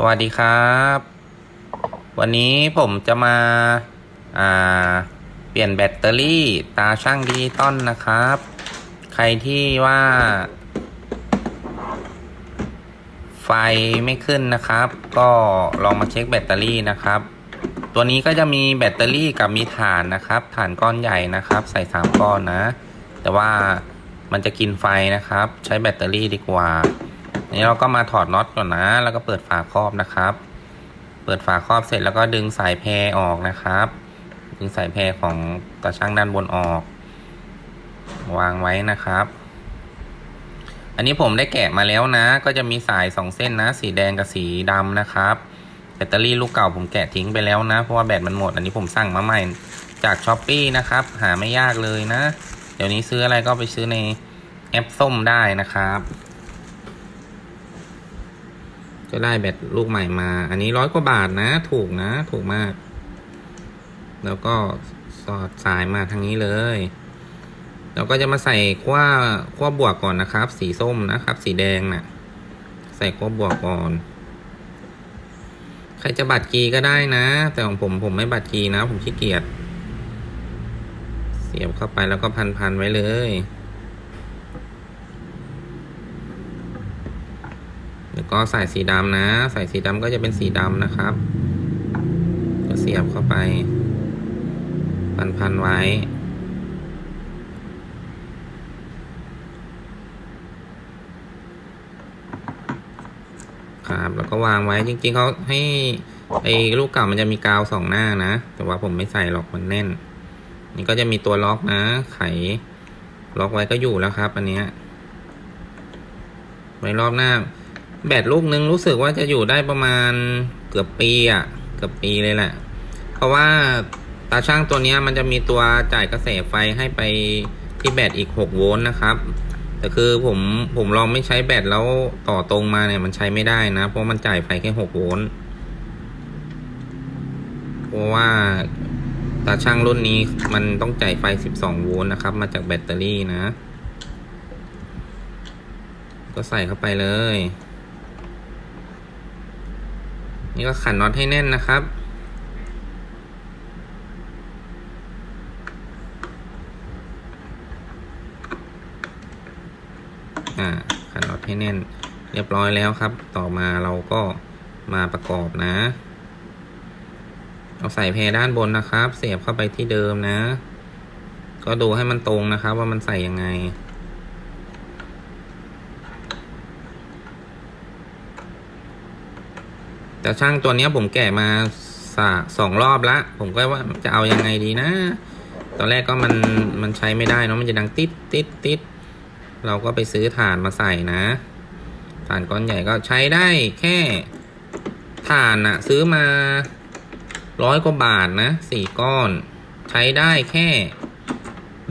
สวัสดีครับ วันนี้ผมจะมาอ่าเปลี่ยนแบตเตอรี่ตาช่างดิจิตอลนะครับ ใครที่ว่า ไฟไม่ขึ้นนะครับ ก็ลองมาเช็คแบตเตอรี่นะครับ ตัวนี้ก็จะมีแบตเตอรี่กับมีฐานนะครับ ฐานก้อนใหญ่นะครับ ใส่สามก้อนนะ แต่ว่ามันจะกินไฟนะครับ ใช้แบตเตอรี่ดีกว่า นี้เราก็มาถอดน็อตก่อนนะ แล้วก็เปิดฝาครอบนะครับ เปิดฝาครอบเสร็จแล้วก็ดึงสายแพรออกนะครับ ดึงสายแพรของตาช่างด้านบนออก วางไว้นะครับ อันนี้ผมได้แกะมาแล้วนะ ก็จะมีสายสองเส้นนะ สีแดงกับสีดำนะครับ แบตเตอรี่ลูกเก่าผมแกะทิ้งไปแล้วนะ เพราะว่าแบตมันหมด อันนี้ผมสั่งมาใหม่จากช้อปปีนะครับ หาไม่ยากเลยนะ เดี๋ยวนี้ซื้ออะไรก็ไปซื้อในแอปส้มได้นะครับ ก็ได้แบตลูกใหม่มา อันนี้ร้อยกว่าบาทนะ ถูกนะ ถูกมาก แล้วก็สอดสายมาทางนี้เลย เราก็จะมาใส่ขั้วขั้วบวกก่อนนะครับ สีส้มนะครับ สีแดงนะ่ะ ใส่ขั้วบวกก่อน ใครจะบัตรกีก็ได้นะ แต่ของผมผมไม่บัตรกีนะ ผมขี้เกียจ เสียบเข้าไปแล้วก็พันพันไว้เลย ก็ใสายสีดำนะ ใสายสีดำก็จะเป็นสีดำนะครับ ก็เสียบเข้าไป พันพันๆไว้ ครับแล้วก็วางไว้จริงๆเขาให้ไอ้ลูกเก่ามันจะมีกาวสองหน้านะ แต่ว่าผมไม่ใส่หรอกมันแน่น นี่ก็จะมีตัวล็อกนะ ไข ล็อกไว้ก็อยู่แล้วครับ อันเนี้ยไว้รอบหน้า แบตลูกนึงรู้สึกว่าจะอยู่ได้ประมาณเกือบปีอะ่ะ เกือบปีเลยแหละ เพราะว่าตาช่างตัวนี้มันจะมีตัวจ่ายกระแสไฟให้ไปที่แบตอีก 6 โวลต์นะครับ แต่คือผมผมลองไม่ใช้แบตแล้วต่อตรงมาเนี่ยมันใช้ไม่ได้นะ เพราะมันจ่ายไฟแค่ 6 โวลต์ เพราะว่าตาช่างรุ่นนี้มันต้องจ่ายไฟ 12 โวลต์นะครับ มาจากแบตเตอรี่นะ ก็ใส่เข้าไปเลย นี่ก็ขันน็อตให้แน่นนะครับ อ่า ขันน็อตให้แน่น เรียบร้อยแล้วครับ ต่อมาเราก็มาประกอบนะ เอาใส่แพรด้านบนนะครับ เสียบเข้าไปที่เดิมนะ ก็ดูให้มันตรงนะครับ ว่ามันใส่ยังไง แต่ช่างตัวเนี้ยผมแกะมาสสองรอบละ ผมก็ว่าจะเอายังไงดีนะ ตอนแรกก็มันมันใช้ไม่ได้เนอะมันจะดังติดติดติดเราก็ไปซื้อถ่านมาใส่นะถ่านก้อนใหญ่ก็ใช้ได้แค่ถ่านอะซื้อมาร้อยกว่าบาทนะสี่ก้อน ใช้ได้แค่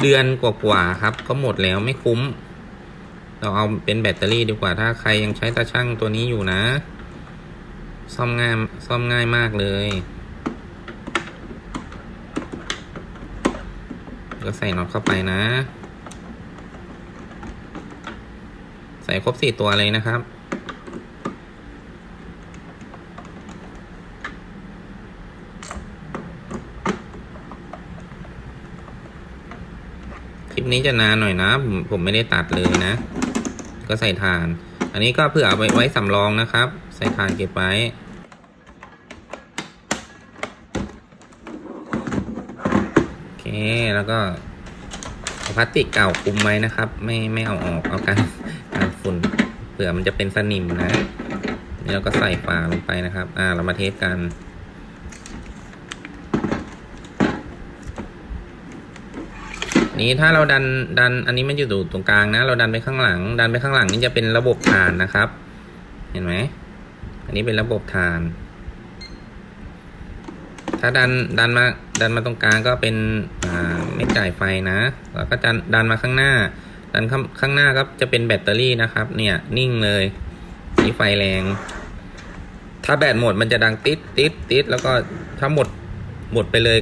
เดือนกว่าๆครับ ก็หมดแล้วไม่คุ้ม เราเอาเป็นแบตเตอรี่ดีกว่าถ้าใครยังใช้ตาช่างตัวนี้อยู่นะ ซ่อมง่ายซ่อมง่ายมากเลยก็ใส่น็อตเข้าไปนะ ใส่ครบสี่ตัวเลยนะครับคลิปนี้จะนานหน่อยนะ ผมไม่ได้ตัดเลยนะ ก็ใส่ถ่าน อันนี้ก็เพื่อเอาไว้ไว้สำรองนะครับ ใส่ถ่านเก็บไว้โอเคแล้วก็เอาพลาสติกเก่าคุมไว้นะครับ ไม่ไม่เอาออกเอากันกันฝุ่นเผื่อมันจะเป็นสนิมนะนี่เราก็ใส่ฝาลงไปนะครับ อ่า เรามาเทสกัน นี้ถ้าเราดันดันอันนี้มันอยู่ตรงกลางนะ เราดันไปข้างหลัง ดันไปข้างหลังนี่จะเป็นระบบฐานนะครับ เห็นไหม อันนี้เป็นระบบฐาน ถ้าดันดันมาดันมาตรงกลางก็เป็นอ่าไม่จ่ายไฟนะแล้วก็ดันดันมาข้างหน้า ดันข้างข้างหน้าก็จะเป็นแบตเตอรี่นะครับ เนี่ยนิ่งเลยนี่ไฟแรง ถ้าแบตหมดมันจะดังติดติดติดแล้วก็ถ้าหมดหมดไปเลย